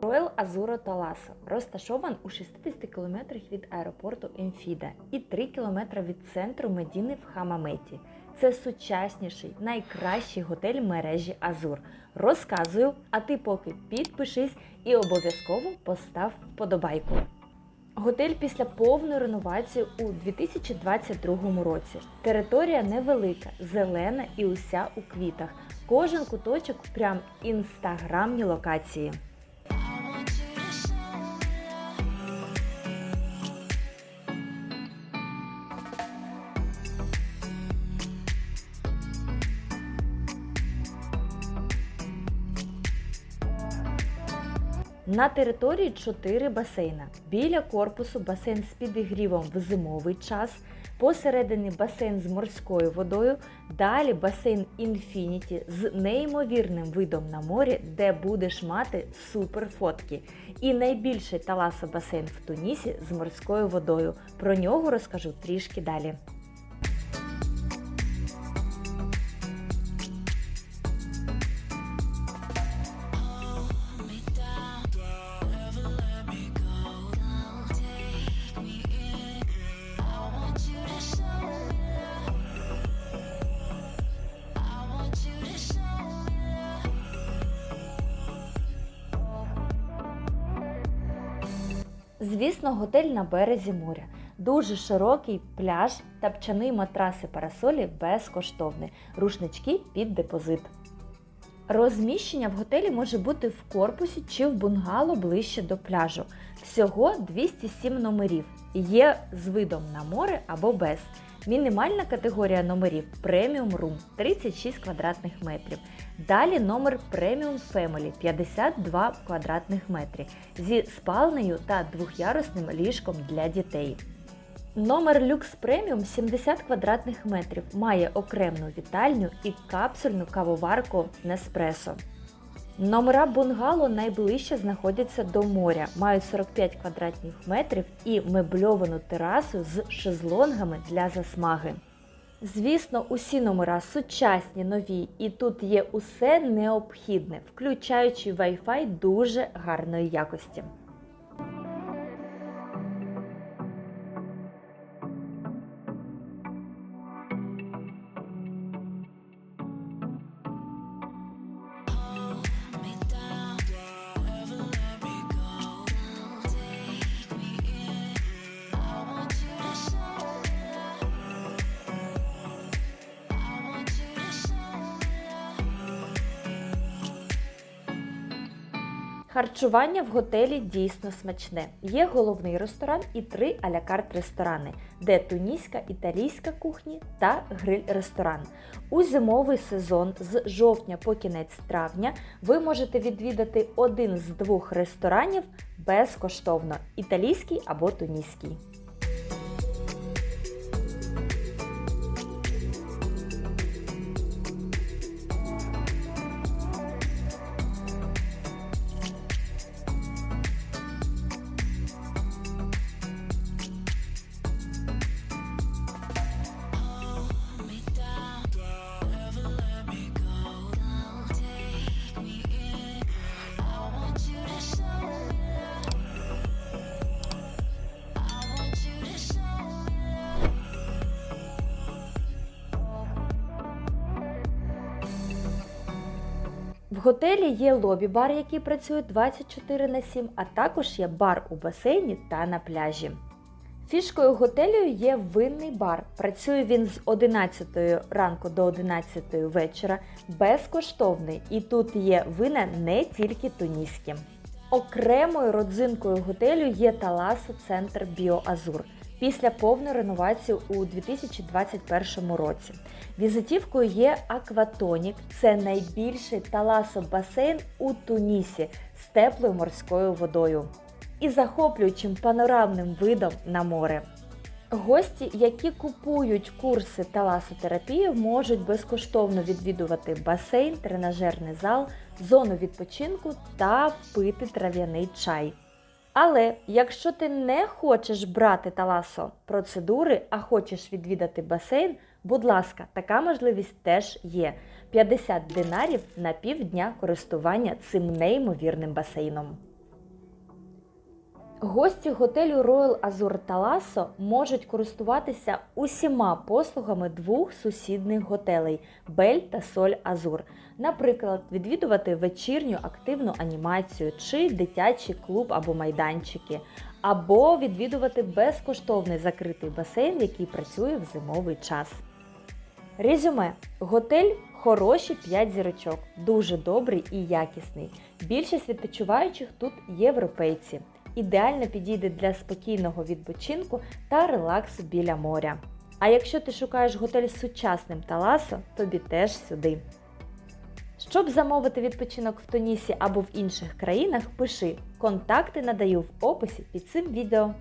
Royal Azuro Таласо розташован у 60 км від аеропорту Емфіда і 3 км від центру Медіни в Хамаметі. Це сучасніший, найкращий готель мережі Азур. Розказую, а ти поки підпишись і обов'язково постав вподобайку. Готель після повної реновації у 2022 році. Територія невелика, зелена і уся у квітах. Кожен куточок прям інстаграмні локації. На території 4 басейна. Біля корпусу басейн з підігрівом в зимовий час, посередині басейн з морською водою, далі басейн Інфініті з неймовірним видом на морі, де будеш мати супер фотки. І найбільший таласо басейн в Тунісі з морською водою. Про нього розкажу трішки далі. Звісно, готель на березі моря. Дуже широкий пляж, та пчани матраси парасолі безкоштовний, рушнички під депозит. Розміщення в готелі може бути в корпусі чи в бунгало ближче до пляжу. Всього 207 номерів. Є з видом на море або без. Мінімальна категорія номерів Premium Room 36 квадратних метрів. Далі номер Premium Family 52 квадратних метри зі спальнею та двохярусним ліжком для дітей. Номер Люкс Преміум 70 квадратних метрів, має окремну вітальню і капсульну кавоварку Неспресо. Номера бунгало найближче знаходяться до моря, мають 45 квадратних метрів і мебльовану терасу з шезлонгами для засмаги. Звісно, усі номера сучасні, нові, і тут є усе необхідне, включаючи Wi-Fi дуже гарної якості. Харчування в готелі дійсно смачне. Є головний ресторан і три алякарт ресторани, де туніська, італійська кухні та гриль-ресторан. У зимовий сезон з жовтня по кінець травня ви можете відвідати один з двох ресторанів безкоштовно італійський або туніський. Готелі є лобі-бар, який працює 24 на 7, а також є бар у басейні та на пляжі. Фішкою готелю є винний бар. Працює він з 11 ранку до 11 вечора, безкоштовний, і тут є вина не тільки туніські. Окремою родзинкою готелю є Таласо Центр Біоазур після повної реновації у 2021 році. Візитівкою є Акватонік, це найбільший таласо-басейн у Тунісі з теплою морською водою і захоплюючим панорамним видом на море. Гості, які купують курси таласотерапії, можуть безкоштовно відвідувати басейн, тренажерний зал, зону відпочинку та пити трав'яний чай. Але якщо ти не хочеш брати таласо процедури, а хочеш відвідати басейн, будь ласка, така можливість теж є. 50 динарів на півдня користування цим неймовірним басейном. Гості готелю Royal Azur Talasso можуть користуватися усіма послугами двох сусідних готелей Бель та Соль Азур. Наприклад, відвідувати вечірню активну анімацію чи дитячий клуб або майданчики, або відвідувати безкоштовний закритий басейн, який працює в зимовий час. Резюме: готель хороші 5 зірочок, дуже добрий і якісний. Більшість відпочиваючих тут європейці. Ідеально підійде для спокійного відпочинку та релаксу біля моря. А якщо ти шукаєш готель з сучасним таласо, тобі теж сюди. Щоб замовити відпочинок в Тунісі або в інших країнах, пиши контакти надаю в описі під цим відео.